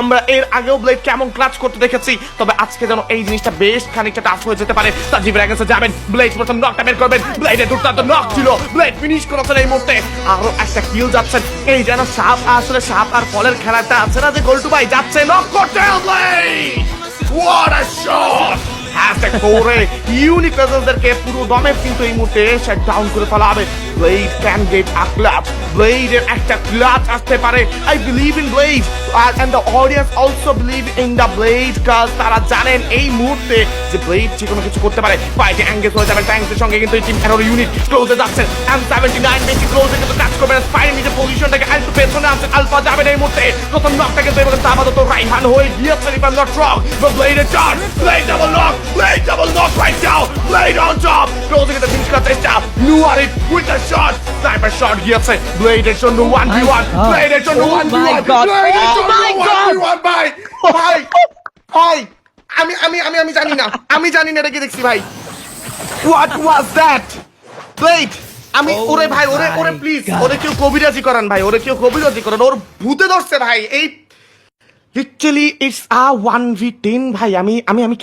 আমরা এর আগেও ব্লেড কেমন ক্লাচ করতে দেখেছি, তবে আজকে যেন এই জিনিসটা বেশ খানিকটা টাফ হয়ে যেতে পারে। সাজিব র্যাগেন্সে যাবেন ব্লেড প্রথম নকটা বের করবেন ব্লেডের দুর্দান্ত নক ছিল ব্লেড ফিনিশ করেছেন এই মুহূর্তে। আরও একটা কিল যাচ্ছেন, এই যেন সাপ আসলে সাপ আর ফলের খেলাটা আছে না যে গোলটু ভাই যাচ্ছে নক করতে ব্লেড করে ইউনিক রেজাল্টদেরকে পুরো দমে কিন্তু এই মুহূর্তে শাট ডাউন করে ফেলা হবে ব্লেড আ একটা আসতে পারে। I believe in blade the audience also believe in the blade কাজ তারা জানেন এই মুহূর্তে যে ব্লেড যে কোনো কিছু করতে পারে। অ্যাঙ্গেজ হয়ে সঙ্গে কিন্তু এই টিম ইউনিট ক্লোজে যাচ্ছেন এম সেভেন্টি নাইন বেশি ক্লোজে কিন্তু নিজের পজিশনটাকে আরেকটু পেছনে আনছেন আলফা যাবেন এই মুহূর্তে। প্রথম নকটা কিন্তু এবার আপাতত রাইহান হয়ে but blade double blade blade on top ক্লোজে কিন্তু ফিনিশ করার চেষ্টা লুয়ার it with a shot sniper shot গিয়েছে ব্লেডের জন্য 1v1 ব্লেডের জন্য Oh 1v1 my God. ব্লেডের Oh জন্য my God. 1v1 ভাই ভাই ভাই আমি আমি আমি আমি জানি না আমি জানি না এটা কি দেখছি ভাই হোয়াট ওয়াজ দ্যাট ব্লেড আমি ওরে ভাই ওরে ওরে প্লিজ. ওরে কেউ কবিরাজি করান ভাই ওরে কেউ কবিরাজি করান ওর ভূতে ধরছে ভাই এই literally it's a one v ten ভাই আমি আমি আমি